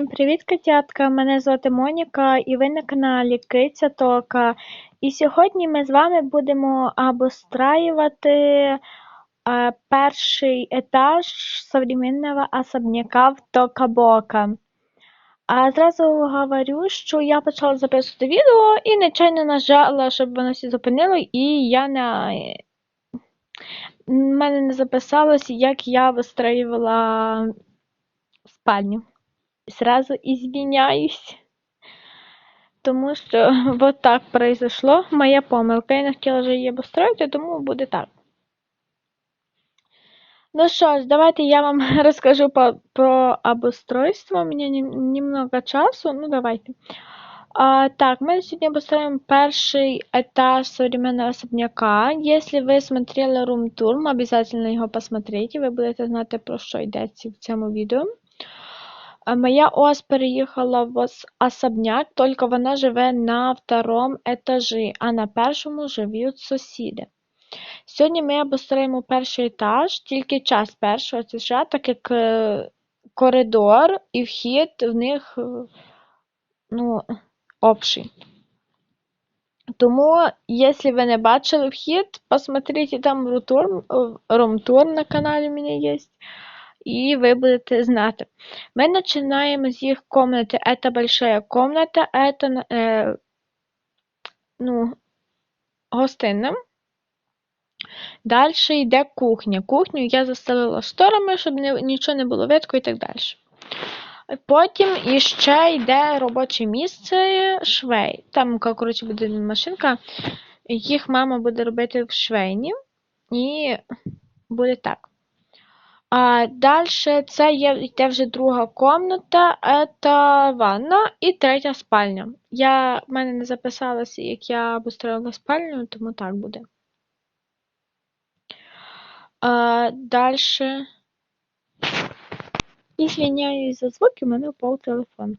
Всім привіт, котятка! Мене звати Моніка і ви на каналі Киця Тока. І сьогодні ми з вами будемо обустраювати е, перший етаж современного особняка в Тока-Бока. А зразу говорю, що я почала записувати відео і нечайно нажала, щоб воно всі зупинило, і я на мене не записалось, як я вистраювала спальню. Сразу извиняюсь. Тому що вот так произошло. Моя помилка. Я не хотіла вже її обустроїти, тому буде так. Ну що ж, давайте я вам розкажу по, про обустройство. У мене немного часу. Ну, давайте. А, так, мы сегодня обустроим перший этаж современного особняка. Если ви смотрели рум-тур, обязательно його посмотрите, ви будете знати, про що йдеться в цьому відео. Моя ось переїхала в особняк, тільки вона живе на втором етажі, а на першому живуть сусіди. Сьогодні ми обустроїмо перший етаж, тільки час першого етажа, так як е, коридор і вхід в них е, ну, общий. Тому, якщо ви не бачили вхід, посмотрите там рум-тур на каналі у мене є и вы будете знать. Мы начинаем с их комнаты. Это большая комната, это э, ну, гостинна. Далі йде кухня. Кухню я застелила шторами, щоб не, нічого не було видко і так далі. Потім іще йде робоче місце швей. Там, коротше, буде машинка, їх мама буде робити в швейні. І буде так. А дальше це є йде вже друга комната, це ванна і третя спальня. Я, в мене не записалося, як я обустроїла спальню, тому так буде. А, Дальше. Извиняюсь за звуки, у мене впав телефон.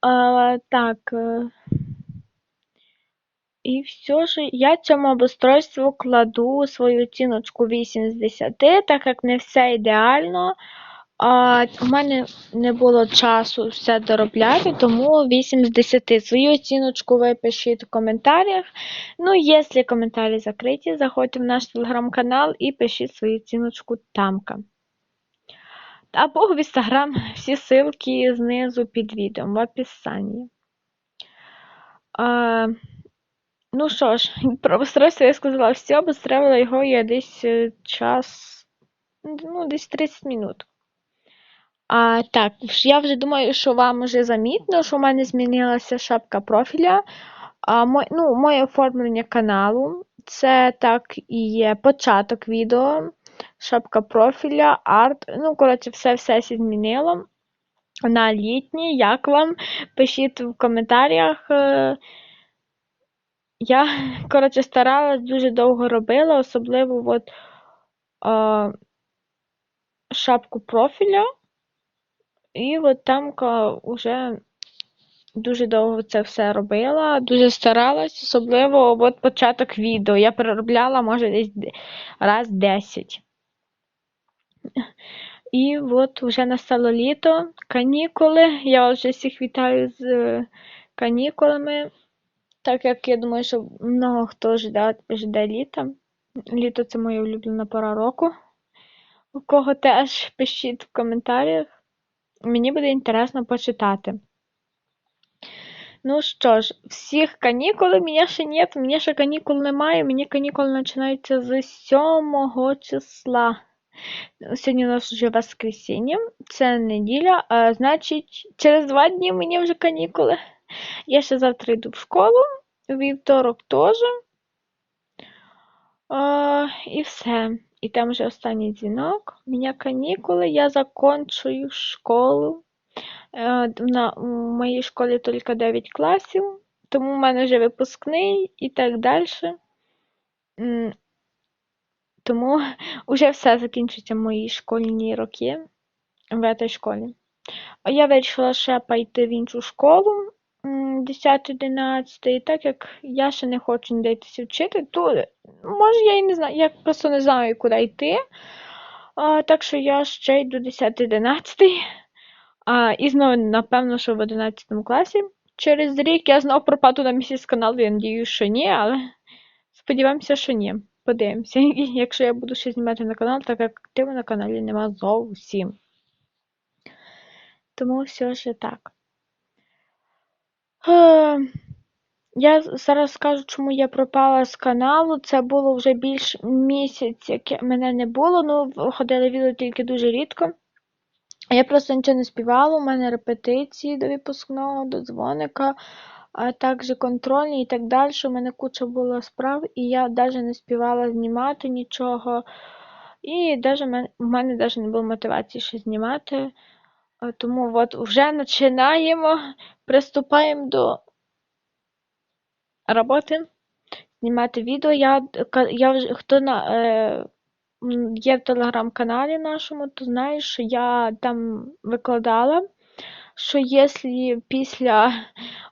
А, Так. І все ж я цьому обустройству кладу свою оціночку 8 з 10, так як не все ідеально. А У мене не було часу все доробляти, тому 8 з 10. Свою оціночку ви пишіть в коментарях. Ну, якщо коментарі закриті, заходьте в наш телеграм-канал і пишіть свою оціночку тамка. Або в інстаграм всі ссылки знизу під відео в описанні. А, Ну що ж, про обустройство я сказала все, обустроїла його я десь е, час, ну, десь 30 минут. А так, я вже думаю, що вам вже замітно, що в мене змінилася шапка профіля. А, мой, ну, Моє оформлення каналу. Це так і є початок відео, шапка профіля, арт. Ну, коротше, все-все змінило. На літній, як вам? Пишіть в коментарях. Я, коротше, старалась, дуже довго робила, особливо от, е, шапку профіля. І от там вже дуже довго це все робила, дуже старалась, особливо от початок відео. Я переробляла, може, десь раз 10. І от вже настало літо, канікули. Я вже всіх вітаю з е, канікулами. Так як я думаю, що много хто жде, жде літа. Літо це моя улюблена пора року. У кого теж пишіть в коментарях. Мені буде інтересно почитати. Ну що ж, всіх канікули мене ще нет, мені ще канікул немає, мені канікули починаються з 7 числа. Сьогодні у нас вже воскресіння, це неділя, а значить, через два дні мені вже канікули. Я ще завтра йду в школу, вівторок теж. І все. І там вже останній дзвінок. У мене канікули, я закінчую школу. Е, на, В моїй школі тільки 9 класів, тому в мене вже випускний і так далі. Тому вже все закінчиться мої школьні роки в цій школі. Я вирішила ще пойти в іншу школу. 10-11, і так як я ще не хочу ніде йтися вчити, то може я і не знаю, я просто не знаю, куди йти. А, Так що я ще йду 10-11. А, і знову, напевно, що в 11 класі. Через рік я знов пропаду на місяць каналу, я надіюсь, що ні, але сподіваємося, що ні. Подивимося. Якщо я буду ще знімати на канал, так як активу на каналі нема зовсім. Тому все ж так. Е, я зараз скажу, чому я пропала з каналу. Це було вже більш місяць, як мене не було, ну ходили відео тільки дуже рідко. Я просто нічого не співала, у мене репетиції до випускного, до дзвоника, а також контрольні і так далі. У мене куча було справ, і я навіть не співала знімати нічого. І навіть в мене навіть не було мотивації ще знімати. Тому от вже починаємо, приступаємо до роботи, знімати відео. Я, я вже, Хто на, е, є в телеграм-каналі нашому, то знаєш, що я там викладала, що якщо після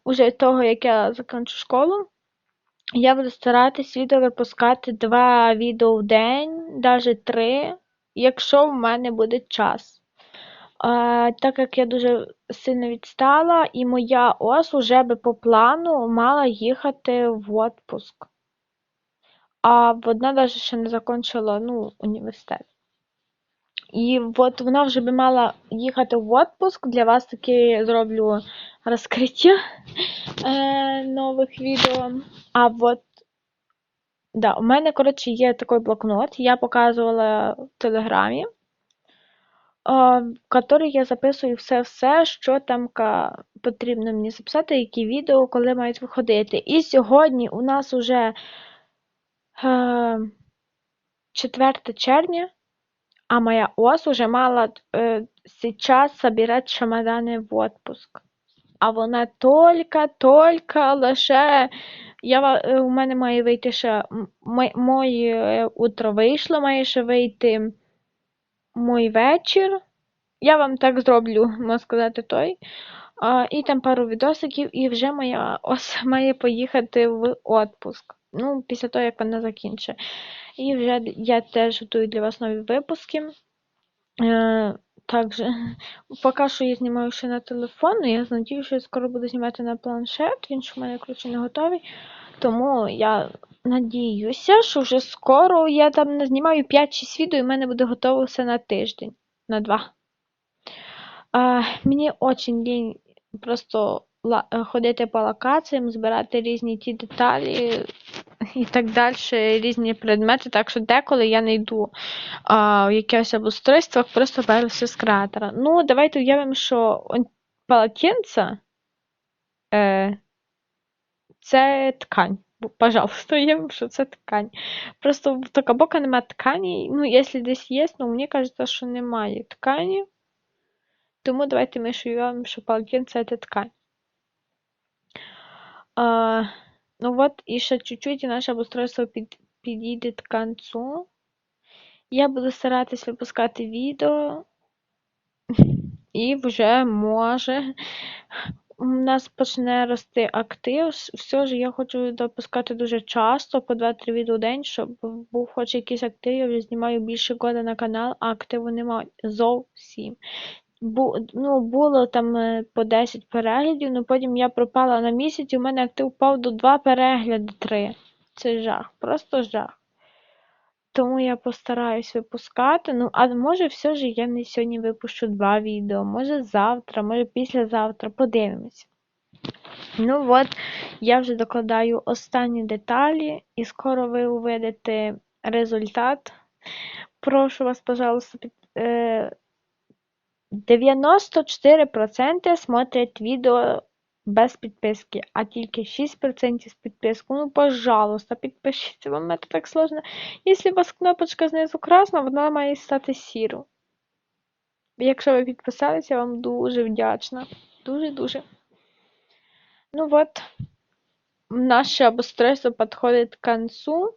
уже того, як я закінчу школу, я буду старатись відео випускати два відео в день, навіть три, якщо в мене буде час. Так як я дуже сильно відстала, і моя ос уже би по плану мала їхати в отпуск. А вона навіть ще не закінчила ну, університет. І от вона вже би мала їхати в отпуск. Для вас таки зроблю розкриття е, нових відео. А от, да, у мене, коротше, є такий блокнот, я показувала в Телеграмі в який я записую все-все, що там потрібно мені записати, які відео, коли мають виходити. І сьогодні у нас уже 4 червня, а моя ос уже мала е, сейчас собирать чемодани в отпуск. А вона тільки-тільки лише. Я, е, У мене має вийти ще моє утро вийшло, має ще вийти мой вечір. Я вам так зроблю, можна сказати, той. І там пару відосиків, і вже моя ос має поїхати в отпуск. Ну, після того, як вона закінчить. І вже я теж готую для вас нові випуски. Е, також, поки що я знімаю ще на телефон, але я сподіваюся, що я скоро буду знімати на планшет, він ж у мене коротше, не готовий. Тому я надіюся, що вже скоро я там не знімаю 5-6 відео і в мене буде готово все на тиждень, на два. А, Мені очень лінь просто ходити по локаціям, збирати різні ті деталі і так далі, різні предмети. Так що деколи я не йду а, в якихось обустройствах, просто беру все з креатора. Ну, давайте уявимо, що полотенце е, це ткань. Пожалуйста, уявимо, що це ткань. Просто в Токабока немає ткані. Ну, якщо десь є, ну мені кажеться, що немає ткані. Тому давайте ми уявимо, що полотенце це ткань. А, ну вот, і ще чуть-чуть і наше обустройство під, підійде к концу. Я буду старатись випускати відео. І вже може У нас почне рости актив. Все ж я хочу допускати дуже часто, по 2-3 відео в день, щоб був хоч якийсь актив, я вже знімаю більше года на канал, а активу немає зовсім. Бу, ну, було там е, по 10 переглядів, але ну, потім я пропала на місяць і у мене актив впав до 2 перегляди 3. Це жах, просто жах. Тому я постараюсь випускати. Ну, а може, все ж я не сьогодні випущу два відео, може завтра, може післязавтра, подивимось. Ну от, я вже докладаю останні деталі, і скоро ви увидите результат. Прошу вас, пожалуйста, під, е, 94% смотрять відео без підписки, а тільки 6% з підпискою. Ну, пожалуйста, підпишіться, вам це так сложно. Якщо у вас кнопочка знизу красна, вона має стати сіру. Якщо ви підписалися, я вам дуже вдячна. Дуже-дуже. Ну от, наше обустройство підходить к концу.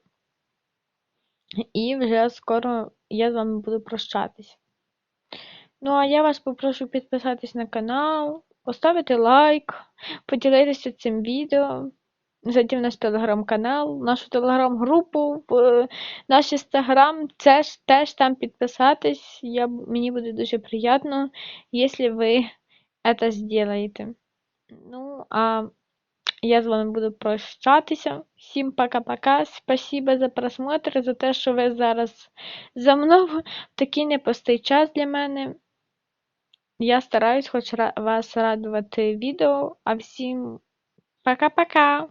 І вже скоро я з вами буду прощатись. Ну, а я вас попрошу підписатись на канал, поставити лайк, поділитися цим відео, зайти в наш телеграм-канал, нашу телеграм-групу, е, наш інстаграм, теж, теж там підписатись. Я, Мені буде дуже приємно, якщо ви це зробите. Ну, а я з вами буду прощатися. Всім пока-пока. Спасибо за просмотр, за те, що ви зараз за мною такий непростий час для мене. Я стараюсь хоч вас радувати э, відео, а всім пока-пока!